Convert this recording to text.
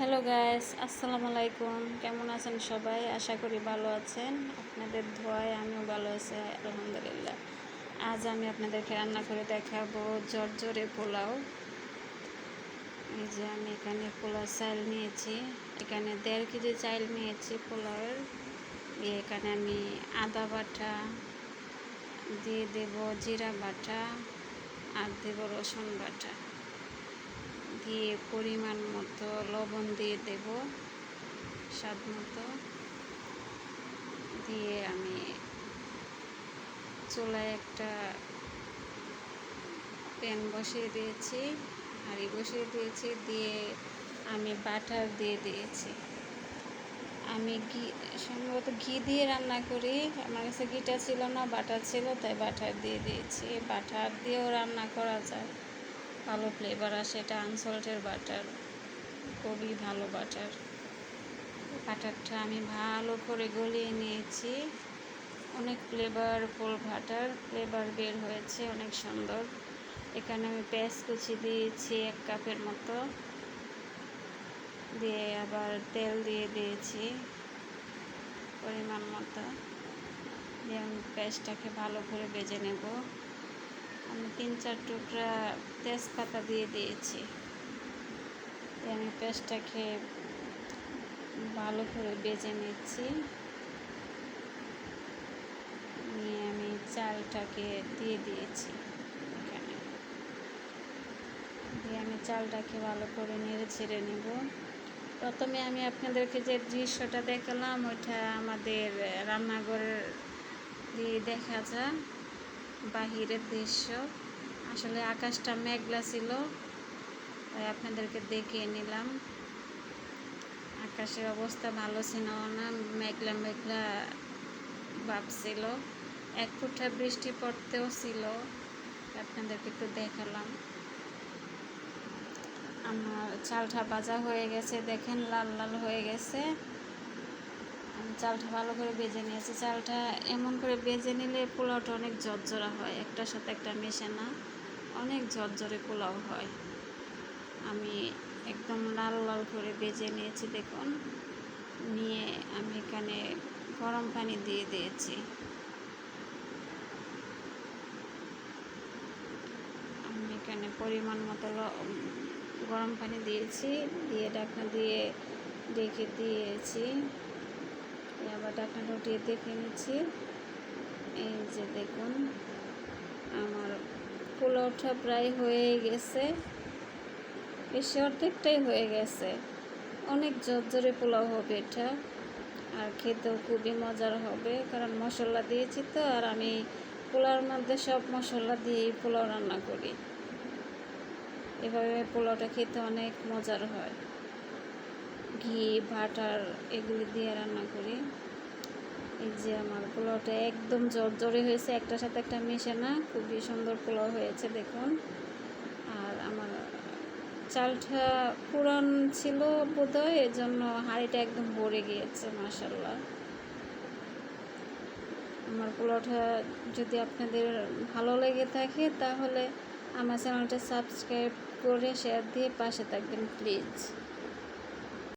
Hello guys আসসালামু আলাইকুম কেমন আছেন সবাই? আশা করি ভালো আছেন। আপনাদের ধোয়ায় আমিও ভালো আছি, আলহামদুলিল্লাহ। আজ আমি আপনাদেরকে রান্না করে দেখাবো জর্জরে পোলাও। এই যে আমি এখানে পোলাও চাল নিয়েছি। এখানে দেড় কেজি চাল নিয়েছি পোলাওয়ের। এখানে আমি আদা বাটা, দিয়ে দেব জিরা বাটা আর দেব রসুন বাটা। দিয়ে পরিমাণ মতো লবণ দিয়ে দেব, স্বাদ মতো। দিয়ে আমি চুলায় একটা প্যান বসিয়ে দিয়েছি, হাঁড়ি বসিয়ে দিয়েছি, দিয়ে আমি বাটার দিয়ে দিয়েছি। আমি ঘি, সম্ভবত ঘি দিয়ে রান্না করি, আমার কাছে ঘিটা ছিল না, বাটার ছিল, তাই বাটার দিয়ে দিয়েছি। বাটার দিয়েও রান্না করা যায়। ভালো ফ্লেভার আসে। এটা আনসল্টের বাটার খুবই ভালো বাটার বাটারটা আমি ভালো করে গলিয়ে নিয়েছি। অনেক ফ্লেভারফুল বাটার ফ্লেভার বের হয়েছে, অনেক সুন্দর। এখানে আমি পেঁয়াজ কুচি দিয়েছি এক কাপের মতো। দিয়ে আবার তেল দিয়ে দিয়েছি পরিমাণ মতো। দিয়ে আমি পেঁয়াজটাকে ভালো করে বেজে নেব। তিন চার টুকরা তেজপাতা দিয়ে দিয়েছি। আমি পেঁয়াজটাকে ভালো করে বেজে নিচ্ছি। নিয়ে আমি চালটাকে দিয়ে দিয়েছি এখানে। দিয়ে আমি চালটাকে ভালো করে নেড়ে ছেড়ে নেব। প্রথমে আমি আপনাদেরকে যে দৃশ্যটা দেখালাম, ওইটা আমাদের রান্নাঘরের দিয়ে দেখা যায়, বাহিরের দৃশ্য। আসলে আকাশটা মেঘলা ছিল, তাই আপনাদেরকে দেখিয়ে নিলাম। আকাশের অবস্থা ভালো ছিল না, মেঘলা মেঘলা ভাবছিল এক ফুটা বৃষ্টি পড়তেও ছিল, আপনাদেরকে একটু দেখালাম। আমার চালটা ভাজা হয়ে গেছে, দেখেন লাল লাল হয়ে গেছে। আমি চালটা ভালো করে বেজে নিয়েছি। চালটা এমন করে বেজে নিলে পোলাওটা অনেক ঝরঝরা হয়, একটার সাথে একটা মেশে না। অনেক ঝরঝরে পোলাও হয়। আমি একদম লাল লাল করে বেজে নিয়েছি, দেখুন। নিয়ে আমি এখানে গরম পানি দিয়ে দিয়েছি। আমি এখানে পরিমাণ মতো গরম পানি দিয়েছি। দিয়ে ঢাকনা দিয়ে ডেকে দিয়েছি। আবার ঢাকনাটা উঠিয়ে দেখে নিচ্ছি। এই যে দেখুন, আমার পোলাওটা প্রায় হয়ে গেছে। বেশি অর্ধেকটাই হয়ে গেছে। অনেক জোরে পোলাও হবে এটা। আর খেতেও খুবই মজার হবে, কারণ মশলা দিয়েছি তো, আর আমি পোলাওর মধ্যে সব মশলা দিয়েই পোলাও রান্না করি। এভাবে পোলাওটা খেতে অনেক মজার হয়। ঘি, বাটার, এগুলি দিয়ে রান্না করি। এই যে আমার পোলাওটা একদম জোরে হয়েছে, একটার সাথে একটা মিশে না, খুবই সুন্দর পোলাও হয়েছে দেখুন। আর আমার চালটা পুরান ছিল বোধহয়, এজন্য হাঁড়িটা একদম ভরে গিয়েছে মাসাল্লাহ আমার পোলাওটা যদি আপনাদের ভালো লেগে থাকে, তাহলে আমার চ্যানেলটা সাবস্ক্রাইব করে শেয়ার দিয়ে পাশে থাকবেন, প্লিজ।